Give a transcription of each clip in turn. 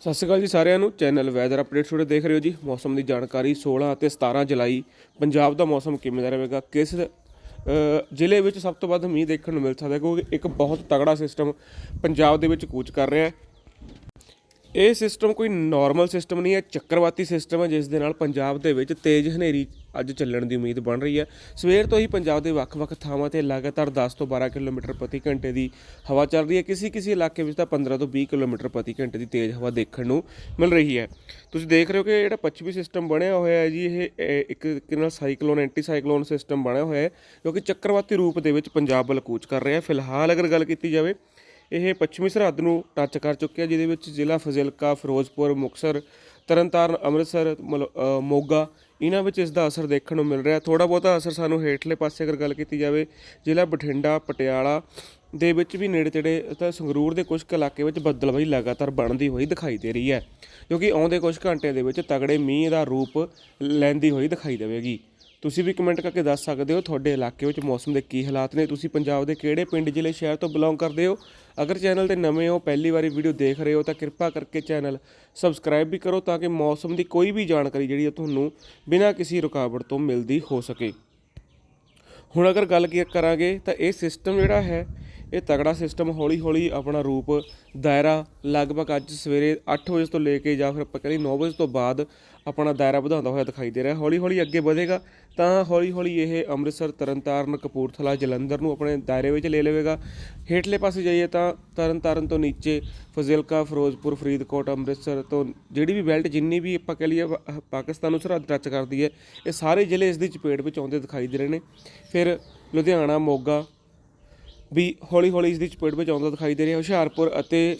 ਸਤਿ ਸ਼੍ਰੀ ਅਕਾਲ ਜੀ ਸਾਰਿਆਂ ਨੂੰ। ਚੈਨਲ ਵੈਦਰ ਅਪਡੇਟ ਸ਼ੋਡੇ ਦੇਖ ਰਹੇ ਹੋ ਜੀ। ਮੌਸਮ ਦੀ ਜਾਣਕਾਰੀ 16 ਅਤੇ 17 ਜੁਲਾਈ। ਪੰਜਾਬ ਦਾ ਮੌਸਮ ਕਿਵੇਂ ਦਾ ਰਹੇਗਾ? ਕਿਸ ਜ਼ਿਲ੍ਹੇ ਵਿੱਚ ਸਭ ਤੋਂ ਵੱਧ ਮੀਂਹ ਦੇਖਣ ਨੂੰ ਮਿਲ ਸਕਦਾ ਕਿਉਂਕਿ ਇੱਕ ਬਹੁਤ ਤਗੜਾ ਸਿਸਟਮ ਪੰਜਾਬ ਦੇ ਵਿੱਚ ਕੂਚ ਕਰ ਰਿਹਾ ਹੈ। ਇਹ ਸਿਸਟਮ ਕੋਈ ਨਾਰਮਲ ਸਿਸਟਮ ਨਹੀਂ ਹੈ, ਚੱਕਰਵਾਤੀ ਸਿਸਟਮ ਹੈ, ਜਿਸ ਦੇ ਨਾਲ ਪੰਜਾਬ ਦੇ ਵਿੱਚ ਤੇਜ਼ ਹਨੇਰੀ ਅੱਜ ਚੱਲਣ ਦੀ ਉਮੀਦ ਬਣ ਰਹੀ ਹੈ। ਸਵੇਰ ਤੋਂ ਹੀ ਪੰਜਾਬ ਦੇ ਵੱਖ-ਵੱਖ ਥਾਵਾਂ ਤੇ ਲਗਾਤਾਰ 10 ਤੋਂ 12 ਕਿਲੋਮੀਟਰ ਪ੍ਰਤੀ ਘੰਟੇ ਦੀ ਹਵਾ ਚੱਲ ਰਹੀ ਹੈ। ਕਿਸੇ ਕਿਸੇ ਇਲਾਕੇ ਵਿੱਚ ਤਾਂ 15 ਤੋਂ 20 ਕਿਲੋਮੀਟਰ ਪ੍ਰਤੀ ਘੰਟੇ ਦੀ ਤੇਜ਼ ਹਵਾ ਦੇਖਣ ਨੂੰ ਮਿਲ ਰਹੀ ਹੈ। ਤੁਸੀਂ ਦੇਖ ਰਹੇ ਹੋ ਕਿ ਜਿਹੜਾ ਪੱਛਮੀ ਸਿਸਟਮ ਬਣਿਆ ਹੋਇਆ ਹੈ ਜੀ, ਇਹ ਇੱਕ ਤਰੀਕੇ ਨਾਲ ਸਾਈਕਲੋਨ ਐਂਟੀ ਸਾਈਕਲੋਨ ਸਿਸਟਮ ਬਣਿਆ ਹੋਇਆ ਹੈ, ਜੋ ਕਿ ਚੱਕਰਵਾਤੀ ਰੂਪ ਦੇ ਵਿੱਚ ਪੰਜਾਬ ਵੱਲ ਕੂਚ ਕਰ ਰਿਹਾ ਹੈ। ਫਿਲਹਾਲ ਅਗਰ ਗੱਲ ਕੀਤੀ ਜਾਵੇ ਇਹ ਪੱਛਮੀ ਸਰਹੱਦ ਨੂੰ ਟੱਚ ਕਰ ਚੁੱਕਿਆ, ਜਿਹਦੇ ਵਿੱਚ ਜ਼ਿਲ੍ਹਾ ਫਜ਼ਿਲਕਾ, ਫਿਰੋਜ਼ਪੁਰ ਮੁਕਸਰ ਤਰਨਤਾਰਨ, ਅੰਮ੍ਰਿਤਸਰ, ਮਲ- ਮੋਗਾ, ਇਹਨਾਂ ਵਿੱਚ ਇਸ ਦਾ ਅਸਰ ਦੇਖਣ ਨੂੰ ਮਿਲ ਰਿਹਾ। ਥੋੜਾ ਬਹੁਤਾ ਅਸਰ ਸਾਨੂੰ ਹੇਠਲੇ ਪਾਸੇ ਅਗਰ ਗੱਲ ਕੀਤੀ ਜਾਵੇ, ਜ਼ਿਲ੍ਹਾ ਬਠਿੰਡਾ, ਪਟਿਆਲਾ ਦੇ ਵਿੱਚ ਵੀ ਨੇੜੇ ਤੇੜੇ ਤਾਂ ਸੰਗਰੂਰ ਦੇ ਕੁਝ ਇਲਾਕੇ ਵਿੱਚ ਬੱਦਲਬਾਈ ਲਗਾਤਾਰ ਬਣਦੀ ਹੋਈ ਦਿਖਾਈ ਦੇ ਰਹੀ ਹੈ ਕਿਉਂਕਿ ਆਉਂਦੇ ਕੁਝ ਘੰਟਿਆਂ ਦੇ ਵਿੱਚ ਤਗੜੇ ਮੀਂਹ ਦਾ ਰੂਪ ਲੈਂਦੀ ਹੋਈ ਦਿਖਾਈ ਦੇਵੇਗੀ। ਤੁਸੀਂ ਵੀ ਕਮੈਂਟ ਕਰਕੇ ਦੱਸ ਸਕਦੇ ਹੋ ਤੁਹਾਡੇ ਇਲਾਕੇ ਵਿੱਚ ਮੌਸਮ ਦੇ ਕੀ ਹਾਲਾਤ ਨੇ, ਤੁਸੀਂ ਪੰਜਾਬ ਦੇ ਕਿਹੜੇ ਪਿੰਡ, ਜ਼ਿਲ੍ਹੇ, ਸ਼ਹਿਰ ਤੋਂ ਬਿਲੋਂਗ ਕਰਦੇ ਹੋ? ਅਗਰ ਚੈਨਲ ਤੇ ਨਵੇਂ ਹੋ, ਪਹਿਲੀ ਵਾਰੀ ਵੀਡੀਓ ਦੇਖ ਰਹੇ ਹੋ ਤਾਂ ਕਿਰਪਾ ਕਰਕੇ ਚੈਨਲ ਸਬਸਕ੍ਰਾਈਬ ਵੀ ਕਰੋ ਤਾਂ ਕਿ ਮੌਸਮ ਦੀ ਕੋਈ ਵੀ ਜਾਣਕਾਰੀ ਜਿਹੜੀ ਹੈ ਤੁਹਾਨੂੰ ਬਿਨਾਂ ਕਿਸੇ ਰੁਕਾਵਟ ਤੋਂ ਮਿਲਦੀ ਹੋ ਸਕੇ। ਹੁਣ ਅਗਰ ਗੱਲ ਕੀ ਕਰਾਂਗੇ ਤਾਂ ਇਹ ਸਿਸਟਮ ਜਿਹੜਾ ਹੈ ਇਹ ਤਗੜਾ ਸਿਸਟਮ ਹੌਲੀ ਹੌਲੀ ਆਪਣਾ ਰੂਪ, ਦਾਇਰਾ ਲਗਭਗ ਅੱਜ ਸਵੇਰੇ 8 ਵਜੇ ਤੋਂ ਲੈ ਕੇ ਜਾਂ ਫਿਰ ਆਪਾਂ ਕਹਿੰਦੇ 9 ਵਜੇ ਤੋਂ ਬਾਅਦ ਆਪਣਾ ਦਾਇਰਾ ਵਧਾਉਂਦਾ ਹੋਇਆ ਦਿਖਾਈ ਦੇ ਰਿਹਾ। ਹੌਲੀ ਹੌਲੀ ਅੱਗੇ ਵਧੇਗਾ ਤਾਂ ਹੌਲੀ ਹੌਲੀ ਇਹ ਅੰਮ੍ਰਿਤਸਰ, ਤਰਨਤਾਰਨ, ਕਪੂਰਥਲਾ, ਜਲੰਧਰ ਨੂੰ ਆਪਣੇ ਦਾਇਰੇ ਵਿੱਚ ਲੈ ਲਵੇਗਾ। ਹੇਠਲੇ ਪਾਸੇ ਜਾਈਏ ਤਾਂ ਤਰਨਤਾਰਨ ਤੋਂ ਨੀਚੇ ਫਜ਼ਿਲਕਾ, ਫਿਰੋਜ਼ਪੁਰ, ਫਰੀਦਕੋਟ, ਅੰਮ੍ਰਿਤਸਰ ਤੋਂ ਜਿਹੜੀ ਵੀ ਬੈਲਟ ਜਿੰਨੀ ਵੀ ਆਪਾਂ ਕਹ ਲਈਏ ਪਾਕਿਸਤਾਨ ਨੂੰ ਸਰਹੱਦ ਟੱਚ ਕਰਦੀ ਹੈ, ਇਹ ਸਾਰੇ ਜ਼ਿਲ੍ਹੇ ਇਸ ਦੀ ਚਪੇਟ ਵਿੱਚ ਆਉਂਦੇ ਦਿਖਾਈ ਦੇ ਰਹੇ ਨੇ। ਫਿਰ ਲੁਧਿਆਣਾ, ਮੋਗਾ ਵੀ ਹੌਲੀ ਹੌਲੀ ਇਸ ਦੀ ਚਪੇਟ ਵਿੱਚ ਆਉਂਦਾ ਦਿਖਾਈ ਦੇ ਰਿਹਾ ਹੁਸ਼ਿਆਰਪੁਰ ਅਤੇ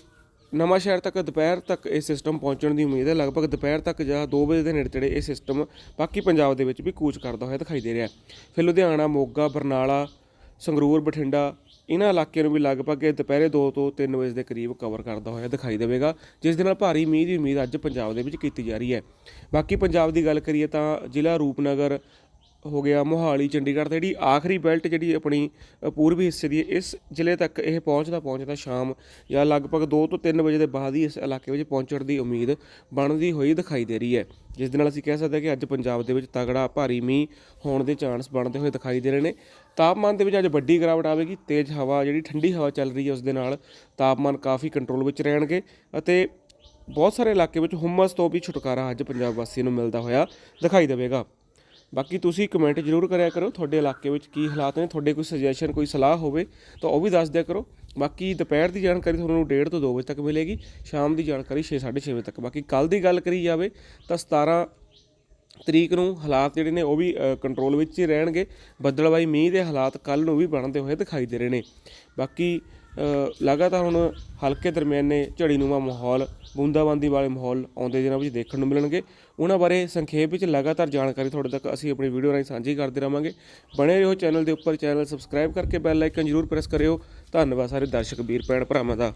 ਨਵਾਂ ਸ਼ਹਿਰ ਤੱਕ ਦੁਪਹਿਰ ਤੱਕ ਇਹ ਸਿਸਟਮ ਪਹੁੰਚਣ ਦੀ ਉਮੀਦ ਹੈ। ਲਗਭਗ ਦੁਪਹਿਰ ਤੱਕ ਜਾਂ 2 ਵਜੇ ਦੇ ਨੇੜੇ ਤੇੜੇ ਇਹ ਸਿਸਟਮ ਬਾਕੀ ਪੰਜਾਬ ਦੇ ਵਿੱਚ ਵੀ ਕੂਚ ਕਰਦਾ ਹੋਇਆ ਦਿਖਾਈ ਦੇ ਰਿਹਾ ਫਿਰ ਲੁਧਿਆਣਾ, ਮੋਗਾ, ਬਰਨਾਲਾ, ਸੰਗਰੂਰ, ਬਠਿੰਡਾ ਇਹਨਾਂ ਇਲਾਕਿਆਂ ਨੂੰ ਵੀ ਲਗਭਗ ਇਹ ਦੁਪਹਿਰੇ 2 ਤੋਂ 3 ਵਜੇ ਦੇ ਕਰੀਬ ਕਵਰ ਕਰਦਾ ਹੋਇਆ ਦਿਖਾਈ ਦੇਵੇਗਾ, ਜਿਸ ਦੇ ਨਾਲ ਭਾਰੀ ਮੀਂਹ ਦੀ ਉਮੀਦ ਅੱਜ ਪੰਜਾਬ ਦੇ ਵਿੱਚ ਕੀਤੀ ਜਾ ਰਹੀ ਹੈ। ਬਾਕੀ ਪੰਜਾਬ ਦੀ ਗੱਲ ਕਰੀਏ ਤਾਂ ਜ਼ਿਲ੍ਹਾ ਰੂਪਨਗਰ ਹੋ ਗਿਆ ਮੋਹਾਲੀ, ਚੰਡੀਗੜ੍ਹ ਤੇ ਜਿਹੜੀ ਆਖਰੀ ਬੈਲਟ ਜਿਹੜੀ ਆਪਣੀ ਪੂਰਬੀ ਹਿੱਸੇ ਦੀ ਇਸ ਜ਼ਿਲ੍ਹੇ ਤੱਕ ਇਹ ਪਹੁੰਚਦਾ ਪਹੁੰਚਦਾ ਸ਼ਾਮ ਜਾਂ ਲਗਭਗ 2 ਤੋਂ 3 ਵਜੇ ਦੇ ਬਾਅਦ ਹੀ ਇਸ ਇਲਾਕੇ ਵਿੱਚ ਪਹੁੰਚਣ ਦੀ ਉਮੀਦ ਬਣਦੀ ਹੋਈ ਦਿਖਾਈ ਦੇ ਰਹੀ ਹੈ। ਜਿਸ ਦੇ ਨਾਲ ਅਸੀਂ ਕਹਿ ਸਕਦੇ ਹਾਂ ਕਿ ਅੱਜ ਪੰਜਾਬ ਦੇ ਵਿੱਚ ਤਗੜਾ, ਭਾਰੀ ਮੀਂਹ ਹੋਣ ਦੇ ਚਾਂਸ ਬਣਦੇ ਹੋਏ ਦਿਖਾਈ ਦੇ ਰਹੇ ਨੇ। ਤਾਪਮਾਨ ਦੇ ਵਿੱਚ ਅੱਜ ਵੱਡੀ ਗਿਰਾਵਟ ਆਵੇਗੀ, ਤੇਜ਼ ਹਵਾ ਜਿਹੜੀ ਠੰਡੀ ਹਵਾ ਚੱਲ ਰਹੀ ਹੈ, ਉਸ ਦੇ ਨਾਲ ਤਾਪਮਾਨ ਕਾਫੀ ਕੰਟਰੋਲ ਵਿੱਚ ਰਹਿਣਗੇ ਅਤੇ ਬਹੁਤ ਸਾਰੇ ਇਲਾਕੇ ਵਿੱਚ ਹੁਮਸ ਤੋਂ ਵੀ ਛੁਟਕਾਰਾ ਅੱਜ ਪੰਜਾਬ ਵਾਸੀਆਂ ਨੂੰ ਮਿਲਦਾ ਹੋਇਆ ਦਿਖਾਈ ਦੇਵੇਗਾ। ਬਾਕੀ ਤੁਸੀਂ ਕਮੈਂਟ ਜ਼ਰੂਰ ਕਰਿਆ ਕਰੋ ਤੁਹਾਡੇ ਇਲਾਕੇ ਵਿੱਚ ਕੀ ਹਾਲਾਤ ਨੇ, ਤੁਹਾਡੇ ਕੋਈ ਸੁਜੈਸ਼ਨ ਕੋਈ ਸਲਾਹ ਹੋਵੇ ਤਾਂ ਉਹ ਵੀ ਦੱਸ ਦਿਆ ਕਰੋ। ਬਾਕੀ ਦੁਪਹਿਰ ਦੀ ਜਾਣਕਾਰੀ ਤੁਹਾਨੂੰ 1:30 ਤੋਂ 2 ਵਜੇ ਤੱਕ ਮਿਲੇਗੀ, ਸ਼ਾਮ ਦੀ ਜਾਣਕਾਰੀ 6:30 ਵਜੇ ਤੱਕ। ਬਾਕੀ ਕੱਲ ਦੀ ਗੱਲ ਕਰੀ ਜਾਵੇ ਤਾਂ 17 ਤਰੀਕ ਨੂੰ ਹਾਲਾਤ ਜਿਹੜੇ ਨੇ ਉਹ ਵੀ ਕੰਟਰੋਲ ਵਿੱਚ ਹੀ ਰਹਿਣਗੇ। ਬੱਦਲਬਾਈ ਮੀਂਹ ਦੇ ਹਾਲਾਤ ਕੱਲ ਨੂੰ ਵੀ ਬਣਦੇ ਹੋਏ ਦਿਖਾਈ ਦੇ ਰਹੇ ਨੇ। ਬਾਕੀ ਲਗਾਤਾਰ ਹੁਣ ਹਲਕੇ ਦਰਮਿਆਨੇ ਝੜੀਨੁਮਾ ਮਾਹੌਲ, ਬੂੰਦਾਬਾਂਦੀ ਵਾਲੇ ਮਾਹੌਲ ਆਉਂਦੇ ਦਿਨਾਂ ਵਿੱਚ ਦੇਖਣ ਨੂੰ ਮਿਲਣਗੇ। ਉਹਨਾਂ ਬਾਰੇ ਸੰਖੇਪ ਵਿੱਚ ਲਗਾਤਾਰ ਜਾਣਕਾਰੀ ਤੁਹਾਡੇ ਤੱਕ ਅਸੀਂ ਆਪਣੀ ਵੀਡੀਓ ਰਾਹੀਂ ਸਾਂਝੀ ਕਰਦੇ ਰਵਾਂਗੇ ਬਣੇ ਰਹੋ ਚੈਨਲ ਦੇ ਉੱਪਰ, ਚੈਨਲ ਸਬਸਕ੍ਰਾਈਬ ਕਰਕੇ ਬੈਲ ਆਈਕਨ ਜ਼ਰੂਰ ਪ੍ਰੈਸ ਕਰਿਓ। ਧੰਨਵਾਦ ਸਾਰੇ ਦਰਸ਼ਕ, ਵੀਰ, ਭੈਣ, ਭਰਾਵਾਂ ਦਾ।